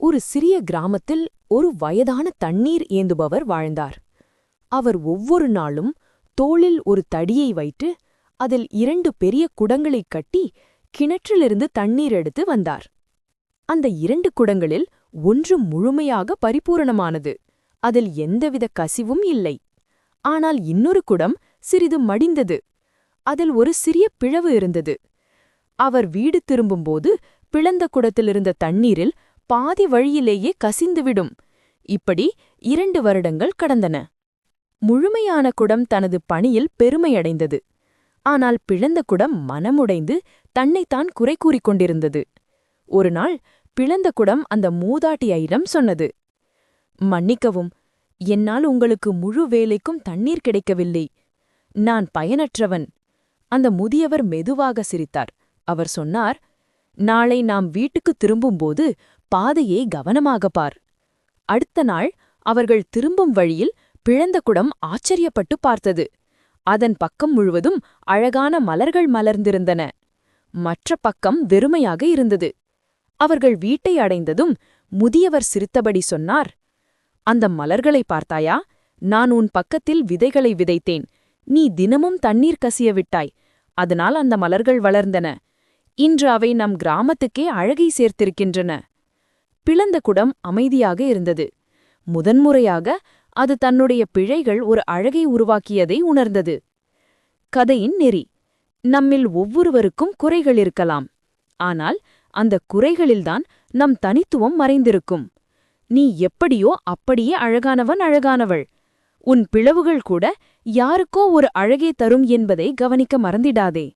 ஒரு சிறிய கிராமத்தில் ஒரு வயதான தண்ணீர் ஏந்துபவர் வாழ்ந்தார். அவர் ஒவ்வொரு நாளும் தோளில் ஒரு தடியை வைத்து அதில் இரண்டு பெரிய குடங்களைக் கட்டி கிணற்றிலிருந்து தண்ணீர் எடுத்து வந்தார். அந்த இரண்டு குடங்களில் ஒன்று முழுமையாக பரிபூரணமானது. அதில் எந்தவித கசிவும் இல்லை. ஆனால் இன்னொரு குடம் சிறிது மடிந்தது. அதில் ஒரு சிறிய பிளவு இருந்தது. அவர் வீடு திரும்பும்போது பிளந்த குடத்திலிருந்த தண்ணீரில் பாதி வழியிலேயே கசிந்துவிடும். இப்படி இரண்டு வருடங்கள் கடந்தன. முழுமையான குடம் தனது பணியில் பெருமையடைந்தது. ஆனால் பிளந்த குடம் மனமுடைந்து தன்னைத்தான் குறை கூறிக்கொண்டிருந்தது ஒரு ஒருநாள் பிளந்த குடம் அந்த மூதாட்டியிடம் சொன்னது மன்னிக்கவும் என்னால் உங்களுக்கு முழு வேலைக்கும் தண்ணீர் கிடைக்கவில்லை. நான் பயனற்றவன். அந்த முதியவர் மெதுவாக சிரித்தார். அவர் சொன்னார் நாளை நாம் வீட்டுக்கு திரும்பும்போது பாதையை கவனமாக பார் அடுத்த நாள் அவர்கள் திரும்பும் வழியில் பிழந்த குடம் ஆச்சரியப்பட்டு பார்த்தது. அதன் பக்கம் முழுவதும் அழகான மலர்கள் மலர்ந்திருந்தன. மற்ற பக்கம் வெறுமையாக இருந்தது. அவர்கள் வீட்டை அடைந்ததும் முதியவர் சிரித்தபடி சொன்னார் அந்த மலர்களை பார்த்தாயா? நான் உன் பக்கத்தில் விதைகளை விதைத்தேன். நீ தினமும் தண்ணீர் கசிய விட்டாய். அதனால் அந்த மலர்கள் வளர்ந்தன. இன்று அவை நம் கிராமத்துக்கே அழகை சேர்த்திருக்கின்றன. பிளந்த குடம் அமைதியாக இருந்தது. முதன்முறையாக அது தன்னுடைய பிழைகள் ஒரு அழகை உருவாக்கியதை உணர்ந்தது. கதையின் நெறி. நம்மில் ஒவ்வொருவருக்கும் குறைகள் இருக்கலாம். ஆனால் அந்த குறைகளில்தான் நம் தனித்துவம் மறைந்திருக்கும். நீ எப்படியோ அப்படியே அழகானவன் அழகானவள். உன் பிளவுகள் கூட யாருக்கோ ஒரு அழகே தரும் என்பதை கவனிக்க மறந்திடாதே.